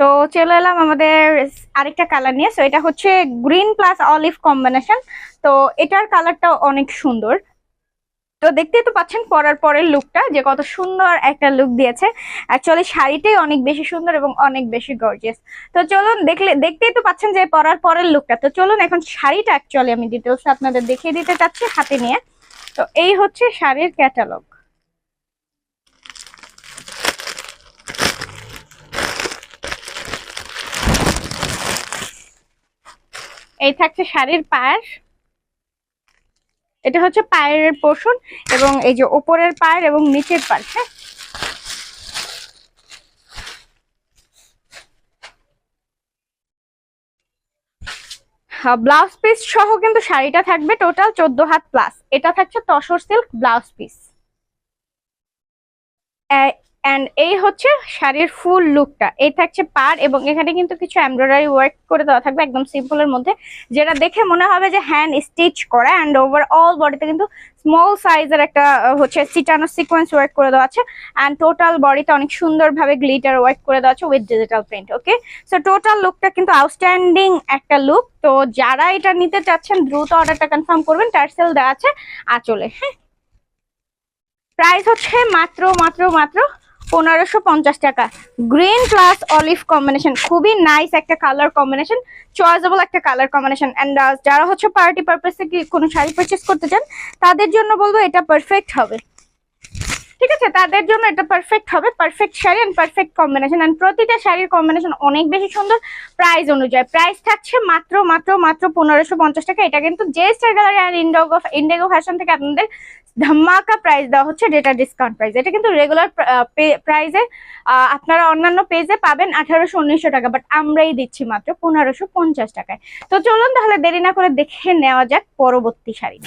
তো চলে এলাম আমাদের আরেকটা কালার নিয়ে। সো এটা হচ্ছে গ্রিন প্লাস অলিভ কম্বিনেশন তো এটার কালারটা অনেক সুন্দর। তো দেখতেই তো পাচ্ছেন পরার পরের লুকটা যে কত সুন্দর একটা লুক দিয়েছে। অ্যাকচুয়ালি শাড়িটাই অনেক বেশি সুন্দর এবং অনেক বেশি গর্জিয়াস তো চলুন দেখলে, দেখতেই তো পাচ্ছেন যে পরার পরের লুকটা তো চলুন এখন শাড়িটা অ্যাকচুয়ালি আমি ডিটেলস আপনাদের দেখিয়ে দিতে চাচ্ছি হাতে নিয়ে। তো এই হচ্ছে শাড়ির ক্যাটালগ এই থাকছে শাড়ির পায়ের। এটা হচ্ছে পায়ের পোর্শন এবং এই যে ওপরের পায়ের এবং নিচের পায়ের হ্যাঁ? ব্লাউজ পিস সহ কিন্তু শাড়িটা থাকবে টোটাল চোদ্দ হাত প্লাস এটা থাকছে tussar silk blouse piece and এই হচ্ছে শাড়ির ফুল লুকটা এই থাকছে পার এবং এখানে কিন্তু কিছু এমব্রয়ডারি ওয়ার্ক করে দেওয়া থাকবে একদম সিম্পলের মধ্যে, যেটা দেখে মনে হবে যে হ্যান্ড স্টিচ করা অ্যান্ড ওভারঅল বডিতে কিন্তু স্মল সাইজের একটা হচ্ছে সিটানো সিকোয়েন্স ওয়ার্ক করে দেওয়া আছে। অ্যান্ড টোটাল বডিতে অনেক সুন্দরভাবে গ্লিটার ওয়ার্ক করে দেওয়া আছে with digital print okay so total লুকটা কিন্তু আউটস্ট্যান্ডিং একটা লুক তো যারা এটা নিতে চাচ্ছেন, দ্রুত অর্ডারটা কনফার্ম করবেন। টার্সেল দেওয়া আছে আঁচলে হ্যাঁ? প্রাইস হচ্ছে মাত্র মাত্র মাত্র পনেরোশো পঞ্চাশ টাকা। গ্রিন প্লাস অলিভ কম্বিনেশন খুবই নাইস একটা কালার কম্বিনেশন চয়েসেবল একটা কালার কম্বিনেশন অ্যান্ড যারা হচ্ছে পার্টি পারপাসে কি কোনো শাড়ি পারচেস করতে চান, তাদের জন্য বলব এটা পারফেক্ট হবে। ঠিক আছে? তাদের জন্য এটা পারফেক্ট হবে perfect sari and perfect combination and প্রতিটা শাড়ির কম্বিনেশন অনেক বেশি সুন্দর। প্রাইস অনুযায়ী। প্রাইস থাকছে মাত্র মাত্র মাত্র পনেরোশো পঞ্চাশ টাকা। এটা কিন্তু J star gallery and indigo indigo fashion থেকে আপনাদের ধামাকা প্রাইস দেওয়া হচ্ছে ডেটা ডিসকাউন্ট প্রাইস এটা কিন্তু রেগুলার প্রাইসে আপনারা অন্যান্য পেজে পাবেন আঠারোশো, উনিশশো টাকা বাট আমরাই দিচ্ছি মাত্র পনেরোশো পঞ্চাশ টাকায়। তো চলুন তাহলে দেরি না করে দেখে নেওয়া যাক পরবর্তী শাড়ি।